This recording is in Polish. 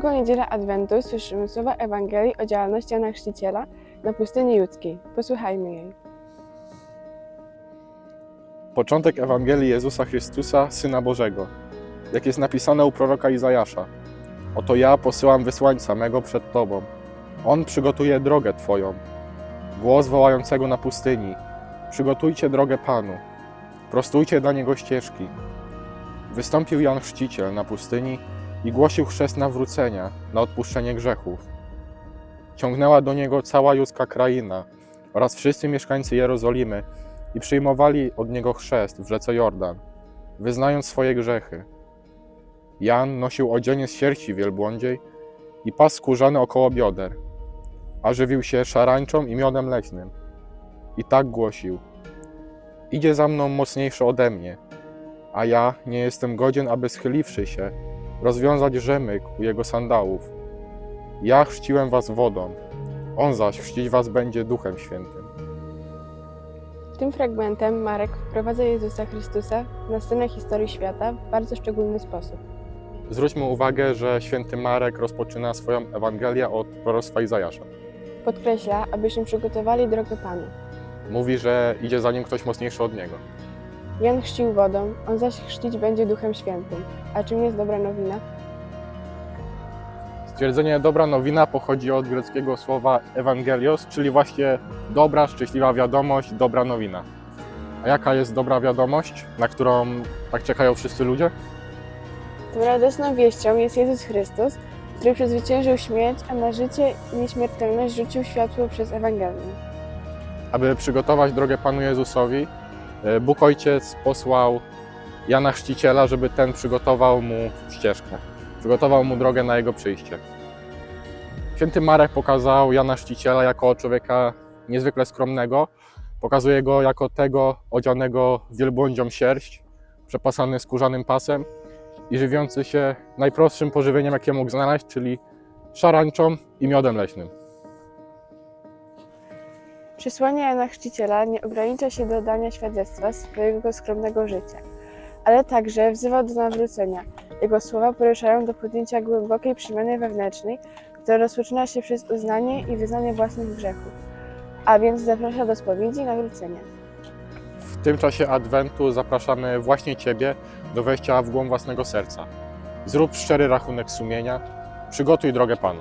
drugą niedzielę Adwentu słyszymy słowa Ewangelii o działalności Jana Chrzciciela na pustyni judzkiej. Posłuchajmy jej. Początek Ewangelii Jezusa Chrystusa, Syna Bożego, jak jest napisane u proroka Izajasza. Oto ja posyłam wysłańca mego przed Tobą. On przygotuje drogę Twoją. Głos wołającego na pustyni. Przygotujcie drogę Panu. Prostujcie dla Niego ścieżki. Wystąpił Jan Chrzciciel na pustyni i głosił chrzest nawrócenia na odpuszczenie grzechów. Ciągnęła do Niego cała judzka kraina oraz wszyscy mieszkańcy Jerozolimy, i przyjmowali od niego chrzest w rzece Jordan, wyznając swoje grzechy. Jan nosił odzienie z sierści wielbłądziej i pas skórzany około bioder, a żywił się szarańczą i miodem leśnym. I tak głosił: Idzie za mną mocniejszy ode mnie, a ja nie jestem godzien, aby schyliwszy się, rozwiązać rzemyk u jego sandałów. Ja chrzciłem was wodą, on zaś chrzcić was będzie Duchem Świętym. Tym fragmentem Marek wprowadza Jezusa Chrystusa na scenę historii świata w bardzo szczególny sposób. Zwróćmy uwagę, że święty Marek rozpoczyna swoją Ewangelię od proroctwa Izajasza. Podkreśla, abyśmy przygotowali drogę Panu. Mówi, że idzie za nim ktoś mocniejszy od niego. Jan chrzcił wodą, on zaś chrzcić będzie Duchem Świętym. A czym jest dobra nowina? Stwierdzenie dobra nowina pochodzi od greckiego słowa Ewangelios, czyli właśnie dobra, szczęśliwa wiadomość, dobra nowina. A jaka jest dobra wiadomość, na którą tak czekają wszyscy ludzie? Tą radosną wieścią jest Jezus Chrystus, który przezwyciężył śmierć, a na życie i nieśmiertelność rzucił światło przez Ewangelię. Aby przygotować drogę Panu Jezusowi, Bóg Ojciec posłał Jana Chrzciciela, żeby ten przygotował mu ścieżkę, przygotował mu drogę na jego przyjście. Święty Marek pokazał Jana Chrzciciela jako człowieka niezwykle skromnego, pokazuje go jako tego odzianego wielbłądzią sierść, przepasany skórzanym pasem i żywiący się najprostszym pożywieniem, jakie mógł znaleźć, czyli szarańczą i miodem leśnym. Przesłanie Jana Chrzciciela nie ogranicza się do dania świadectwa swojego skromnego życia, ale także wzywa do nawrócenia. Jego słowa poruszają do podjęcia głębokiej przemiany wewnętrznej, która rozpoczyna się przez uznanie i wyznanie własnych grzechów, a więc zaprasza do spowiedzi i nawrócenia. W tym czasie Adwentu zapraszamy właśnie Ciebie do wejścia w głąb własnego serca. Zrób szczery rachunek sumienia, przygotuj drogę Panu.